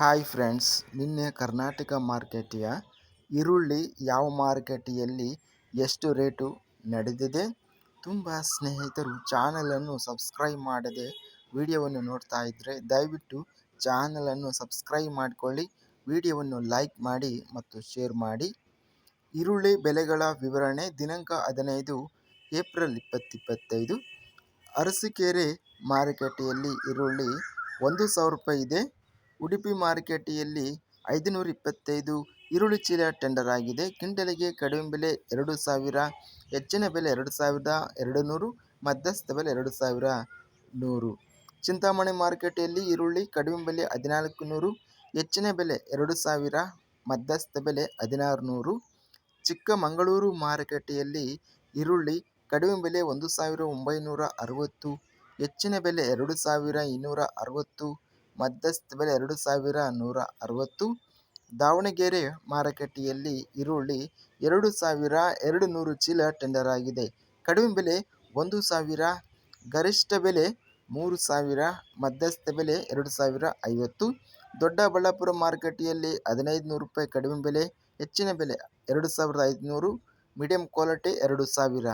Hi friends ನಿನ್ನೆ ಕರ್ನಾಟಕ ಮಾರ್ಕೆಟಿಯ ಈರುಳ್ಳಿ ಯಾವ ಮಾರುಕಟ್ಟೆಯಲ್ಲಿ ಎಷ್ಟು ರೇಟು ನಡೆದಿದೆ? ತುಂಬ ಸ್ನೇಹಿತರು ಚಾನಲನ್ನು ಸಬ್ಸ್ಕ್ರೈಬ್ ಮಾಡದೆ ವಿಡಿಯೋವನ್ನು ನೋಡ್ತಾ ಇದ್ದರೆ ದಯವಿಟ್ಟು ಚಾನಲನ್ನು ಸಬ್ಸ್ಕ್ರೈಬ್ ಮಾಡಿಕೊಳ್ಳಿ, ವಿಡಿಯೋವನ್ನು ಲೈಕ್ ಮಾಡಿ ಮತ್ತು ಶೇರ್ ಮಾಡಿ. ಈರುಳ್ಳಿ ಬೆಲೆಗಳ ವಿವರಣೆ ದಿನಾಂಕ ಹದಿನೈದು ಏಪ್ರಿಲ್ ಇಪ್ಪತ್ತಿಪ್ಪತ್ತೈದು. ಅರಸಿಕೆರೆ ಮಾರುಕಟ್ಟೆಯಲ್ಲಿ ಈರುಳ್ಳಿ ಒಂದು ಸಾವಿರ ರೂಪಾಯಿ ಇದೆ. ಉಡುಪಿ ಮಾರುಕಟ್ಟೆಯಲ್ಲಿ ಐದುನೂರ ಇಪ್ಪತ್ತೈದು ಈರುಳ್ಳಿ ಚೀಲ ಟೆಂಡರ್ ಆಗಿದೆ. ಕ್ವಿಂಟಲಿಗೆ ಕಡಿಮೆ ಬೆಲೆ ಎರಡು ಸಾವಿರ, ಹೆಚ್ಚಿನ ಬೆಲೆ ಎರಡು ಸಾವಿರದ ಎರಡು ನೂರು ಮಧ್ಯಸ್ಥ ಬೆಲೆ ಎರಡು ಸಾವಿರ ನೂರು. ಚಿಂತಾಮಣಿ ಮಾರುಕಟ್ಟೆಯಲ್ಲಿ ಈರುಳ್ಳಿ ಕಡಿಮೆ ಬೆಲೆ ಹದಿನಾಲ್ಕು ನೂರು ಹೆಚ್ಚಿನ ಬೆಲೆ ಎರಡು ಸಾವಿರ, ಮಧ್ಯಸ್ಥ ಬೆಲೆ ಹದಿನಾರು ನೂರು ಚಿಕ್ಕಮಗಳೂರು ಮಾರುಕಟ್ಟೆಯಲ್ಲಿ ಈರುಳ್ಳಿ ಕಡಿಮೆ ಬೆಲೆ ಒಂದು ಸಾವಿರ ಒಂಬೈನೂರ ಅರವತ್ತು, ಹೆಚ್ಚಿನ ಬೆಲೆ ಎರಡು ಸಾವಿರ ಇನ್ನೂರ ಅರವತ್ತು. ಮಧ್ಯಸ್ಥ ಬೆಲೆ ಎರಡು ಸಾವಿರ ನೂರ ಅರವತ್ತು. ದಾವಣಗೆರೆ ಮಾರುಕಟ್ಟೆಯಲ್ಲಿ ಈರುಳ್ಳಿ ಎರಡು ಸಾವಿರ ಎರಡು ನೂರು ಚೀಲ ಟೆಂಡರ್ ಆಗಿದೆ. ಕಡಿಮೆ ಬೆಲೆ ಒಂದು ಸಾವಿರ, ಗರಿಷ್ಠ ಬೆಲೆ ಮೂರು ಸಾವಿರ, ಮಧ್ಯಸ್ಥ ಬೆಲೆ ಎರಡು ಸಾವಿರ ಐವತ್ತು. ದೊಡ್ಡಬಳ್ಳಾಪುರ ಮಾರುಕಟ್ಟೆಯಲ್ಲಿ ಹದಿನೈದು ನೂರು ರೂಪಾಯಿ ಕಡಿಮೆ ಬೆಲೆ, ಹೆಚ್ಚಿನ ಬೆಲೆ ಎರಡು ಸಾವಿರದ ಐದುನೂರು, ಮೀಡಿಯಂ ಕ್ವಾಲಿಟಿ ಎರಡು ಸಾವಿರ.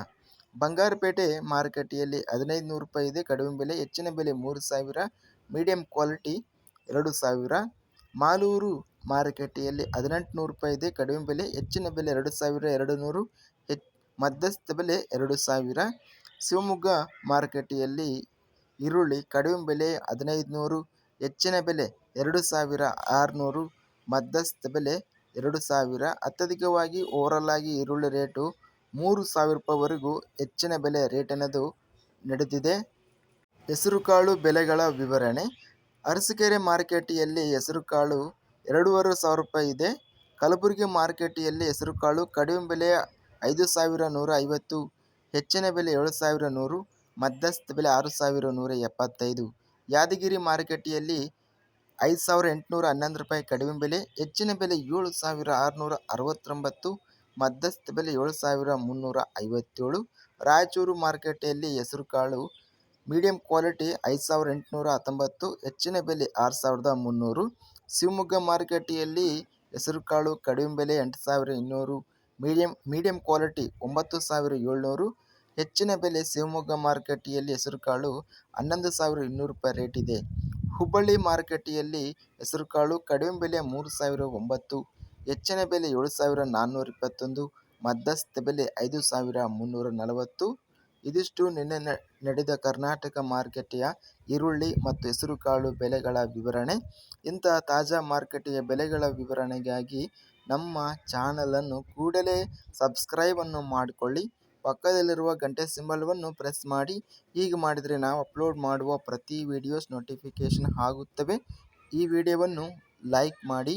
ಬಂಗಾರಪೇಟೆ ಮಾರುಕಟ್ಟೆಯಲ್ಲಿ ಹದಿನೈದು ನೂರು ರೂಪಾಯಿ ಇದೆ ಕಡಿಮೆ ಬೆಲೆ, ಹೆಚ್ಚಿನ ಬೆಲೆ ಮೂರು ಸಾವಿರ, ಮೀಡಿಯಂ ಕ್ವಾಲಿಟಿ ಎರಡು ಸಾವಿರ. ಮಾಲೂರು ಮಾರುಕಟ್ಟೆಯಲ್ಲಿ ಹದಿನೆಂಟು ನೂರು ರೂಪಾಯಿ ಇದೆ ಕಡಿಮೆ ಬೆಲೆ, ಹೆಚ್ಚಿನ ಬೆಲೆ ಎರಡು ಸಾವಿರ ಎರಡು ನೂರು ಹೆಚ್, ಮಧ್ಯಸ್ಥ ಬೆಲೆ ಎರಡು ಸಾವಿರ. ಶಿವಮೊಗ್ಗ ಮಾರುಕಟ್ಟೆಯಲ್ಲಿ ಈರುಳ್ಳಿ ಕಡಿಮೆ ಬೆಲೆ ಹದಿನೈದು ನೂರು ಹೆಚ್ಚಿನ ಬೆಲೆ ಎರಡು ಸಾವಿರ ಆರುನೂರು, ಮಧ್ಯಸ್ಥ ಬೆಲೆ ಎರಡು ಸಾವಿರ. ಅತ್ಯಧಿಕವಾಗಿ ಓವರಲ್ ಆಗಿ ಈರುಳ್ಳಿ ರೇಟು ಮೂರು ಸಾವಿರ ರೂಪಾಯಿವರೆಗೂ ಹೆಚ್ಚಿನ ಬೆಲೆ ರೇಟ್ ಅನ್ನೋದು ನಡೆದಿದೆ. ಹೆಸರುಕಾಳು ಬೆಲೆಗಳ ವಿವರಣೆ. ಅರಸೀಕೆರೆ ಮಾರುಕಟ್ಟೆಯಲ್ಲಿ ಹೆಸರುಕಾಳು ಎರಡೂವರೆ ಸಾವಿರ ರೂಪಾಯಿ ಇದೆ. ಕಲಬುರಗಿ ಮಾರುಕಟ್ಟೆಯಲ್ಲಿ ಹೆಸರುಕಾಳು ಕಡಿಮೆ ಬೆಲೆ ಐದು ಸಾವಿರ ನೂರ ಐವತ್ತು, ಹೆಚ್ಚಿನ ಬೆಲೆ ಏಳು ಸಾವಿರ ನೂರು, ಮಧ್ಯಸ್ಥ ಬೆಲೆ ಆರು ಸಾವಿರ ನೂರ ಎಪ್ಪತ್ತೈದು. ಯಾದಗಿರಿ ಮಾರುಕಟ್ಟೆಯಲ್ಲಿ ಐದು ಸಾವಿರ ಎಂಟುನೂರ ಹನ್ನೊಂದು ರೂಪಾಯಿ ಕಡಿಮೆ ಬೆಲೆ, ಹೆಚ್ಚಿನ ಬೆಲೆ ಏಳು ಸಾವಿರ ಆರುನೂರ ಅರವತ್ತೊಂಬತ್ತು ಮಧ್ಯಸ್ಥ ಬೆಲೆ ಏಳು ಸಾವಿರ ಮುನ್ನೂರ ಐವತ್ತೇಳು ರಾಯಚೂರು ಮಾರುಕಟ್ಟೆಯಲ್ಲಿ ಹೆಸರುಕಾಳು ಮೀಡಿಯಂ ಕ್ವಾಲಿಟಿ ಐದು ಸಾವಿರ ಎಂಟುನೂರ ಹತ್ತೊಂಬತ್ತು ಹೆಚ್ಚಿನ ಬೆಲೆ ಆರು ಸಾವಿರದ ಮುನ್ನೂರು. ಶಿವಮೊಗ್ಗ ಮಾರುಕಟ್ಟೆಯಲ್ಲಿ ಹೆಸರುಕಾಳು ಕಡಿಮೆ ಬೆಲೆ ಎಂಟು ಸಾವಿರ ಇನ್ನೂರು. ಮೀಡಿಯಂ ಮೀಡಿಯಂ ಕ್ವಾಲಿಟಿ ಒಂಬತ್ತು ಸಾವಿರ ಏಳ್ನೂರು. ಹೆಚ್ಚಿನ ಬೆಲೆ ಶಿವಮೊಗ್ಗ ಮಾರುಕಟ್ಟೆಯಲ್ಲಿ ಹೆಸರುಕಾಳು ಹನ್ನೊಂದು ಸಾವಿರ ಇನ್ನೂರು ರೂಪಾಯಿ ರೇಟ್ ಇದೆ. ಹುಬ್ಬಳ್ಳಿ ಮಾರುಕಟ್ಟೆಯಲ್ಲಿ ಹೆಸರುಕಾಳು ಕಡಿಮೆ ಬೆಲೆ ಮೂರು ಸಾವಿರ ಒಂಬತ್ತು. ಹೆಚ್ಚಿನ ಬೆಲೆ ಏಳು ಸಾವಿರ ನಾನ್ನೂರ ಇಪ್ಪತ್ತೊಂದು, ಮಧ್ಯಸ್ಥ ಬೆಲೆ ಐದು ಸಾವಿರ ಮುನ್ನೂರ ನಲವತ್ತು. ಇದಿಷ್ಟು ನಿನ್ನೆ ನಡೆದ ಕರ್ನಾಟಕ ಮಾರುಕಟ್ಟೆಯ ಈರುಳ್ಳಿ ಮತ್ತು ಹೆಸರುಕಾಳು ಬೆಲೆಗಳ ವಿವರಣೆ. ಇಂತಹ ತಾಜಾ ಮಾರುಕಟ್ಟೆಯ ಬೆಲೆಗಳ ವಿವರಣೆಗಾಗಿ ನಮ್ಮ ಚಾನಲನ್ನು ಕೂಡಲೇ ಸಬ್ಸ್ಕ್ರೈಬನ್ನು ಮಾಡಿಕೊಳ್ಳಿ. ಪಕ್ಕದಲ್ಲಿರುವ ಗಂಟೆ ಸಿಂಬಲ್ವನ್ನು ಪ್ರೆಸ್ ಮಾಡಿ. ಹೀಗೆ ಮಾಡಿದರೆ ನಾವು ಅಪ್ಲೋಡ್ ಮಾಡುವ ಪ್ರತಿ ವಿಡಿಯೋಸ್ ನೋಟಿಫಿಕೇಷನ್ ಆಗುತ್ತವೆ. ಈ ವಿಡಿಯೋವನ್ನು ಲೈಕ್ ಮಾಡಿ.